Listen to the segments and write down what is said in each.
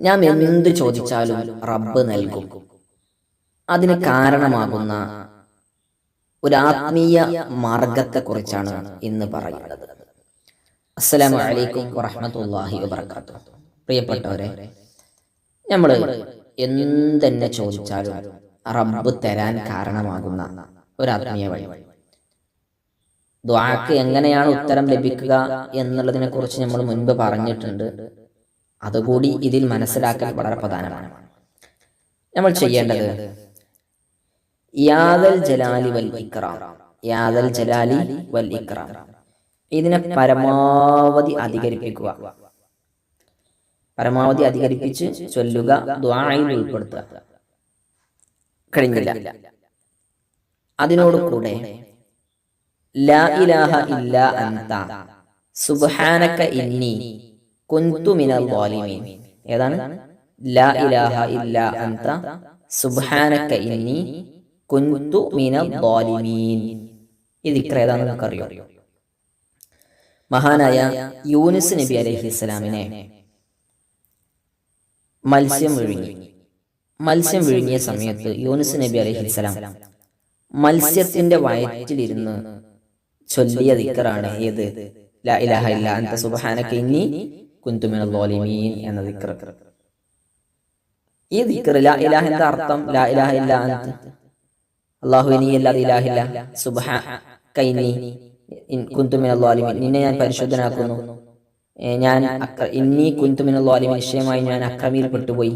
ഞാൻ എന്ത് ചോദിച്ചാലും റബ്ബ് നൽകും. അതിന് കാരണമാകുന്ന ഒരു ആത്മീയ മാർഗത്തെക്കുറിച്ചാണ് ഇന്ന് പറയുന്നത്. അസ്സലാമു അലൈക്കും വറഹ്മത്തുള്ളാഹി വബറകാതുഹു. പ്രിയപ്പെട്ടവരെ നമ്മൾ എന്തെന്നെ ചോദിച്ചാലും റബ്ബ് തരാൻ കാരണമാകുന്ന ഒരു ആത്മീയ വഴി. ദ്വാക്ക് എങ്ങനെയാണ് ഉത്തരം ലഭിക്കുക എന്നുള്ളതിനെ കുറിച്ച് നമ്മൾ മുൻപ് പറഞ്ഞിട്ടുണ്ട്. അതുകൂടി ഇതിൽ മനസ്സിലാക്കൽ വളരെ പ്രധാനമാണ്. നമ്മൾ ചെയ്യേണ്ടത് യാദൽ ജലാലി വൽ ഇക്റാം യാദൽ ജലാലി വൽ ഇക്റാം ഇതിനെ പരമാവധി അധികരിപ്പിക്കുക. പരമാവധി അധികരിപ്പിച്ച് ചൊല്ലുക ദ്വായിൽ ഉൾപ്പെടുത്തുക. കഴിഞ്ഞില്ല. അതിനോട് കൂടെ ലാ ഇലാഹ ഇല്ല അന്ത സുബ്ഹാനക ഇന്നി കുന്തു മിനൽ ളാലിമീൻ ഏതാണ്? ലാ ഇലാഹ ഇല്ല അന്ത സുബ്ഹാനക ഇന്നി കുന്തു മിനൽ ളാലിമീൻ ഇത് ഇക്ര ഏതാണെന്ന് നമുക്കറിയോ? മഹാനായ യൂനിസ് നബി അലൈഹി ഇസ്ലാമിനെ മത്സ്യം വിഴുങ്ങി. മത്സ്യം വിഴുങ്ങിയ സമയത്ത് യൂനിസ് നബി അലൈഹി ഇസ്ലാം മത്സ്യത്തിന്റെ വയറ്റിലിരുന്ന് ചൊല്ലിയ ദിക്കറാണ് ഏത്? ലാ ഇലാഹ ഇല്ല അന്ത സുബ്ഹാനക ഇന്നി കുന്തു മിനൽ ളാലിമീൻ എന്ന ദിക്ർ. ഈ ദിക്ർ ലാ ഇലാഹ എന്താ അർത്ഥം ലാ ഇലാഹ ഇല്ല അള്ളാഹു അല്ലാഹു നീ അല്ലാതെ ഇലാഹില്ല സുബ്ഹാനക ഇന്നി കുന്തു മിനൽ ളാലിമീൻ നിന്നെ ഞാൻ പരിശുദ്ധനാക്കുന്നു. ഞാൻ ഇന്നി കുന്തു മിനൽ ളാലിമീൻ നിശ്ചയമായി ഞാൻ അക്രമിയിൽ പെട്ടുപോയി.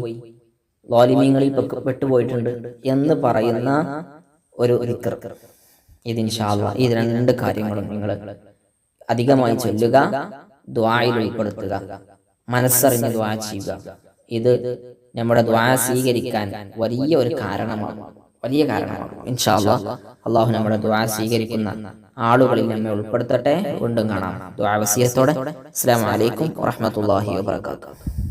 ലോലിമീങ്ങളിൽ പെട്ടുപോയിട്ടുണ്ട് എന്ന് പറയുന്ന ഒരു ദിക്ർ. ഇത് ഇൻഷാല്ല ഈ രണ്ട് കാര്യങ്ങളും നിങ്ങൾ അധികമായി ചൊല്ലുക. ദ്വായിൽ ഉൾപ്പെടുത്തുക. മനസ്സറിഞ്ഞ് ദ്വാ ചെയ്യുക. ഇത് നമ്മുടെ ദ്വാ സ്വീകരിക്കാൻ വലിയ ഒരു കാരണമാണ്. വലിയ കാരണമാണ്. ഇൻഷാല്ല അള്ളാഹു നമ്മുടെ ദ്വാ സ്വീകരിക്കുന്ന ആളുകളിൽ നമ്മെ ഉൾപ്പെടുത്തട്ടെ. വീണ്ടും കാണാം. ദ്വാ വസിയത്തോടെ. അസ്സലാമു അലൈക്കും വറഹ്മത്തുള്ളാഹി വബറകാതുഹു.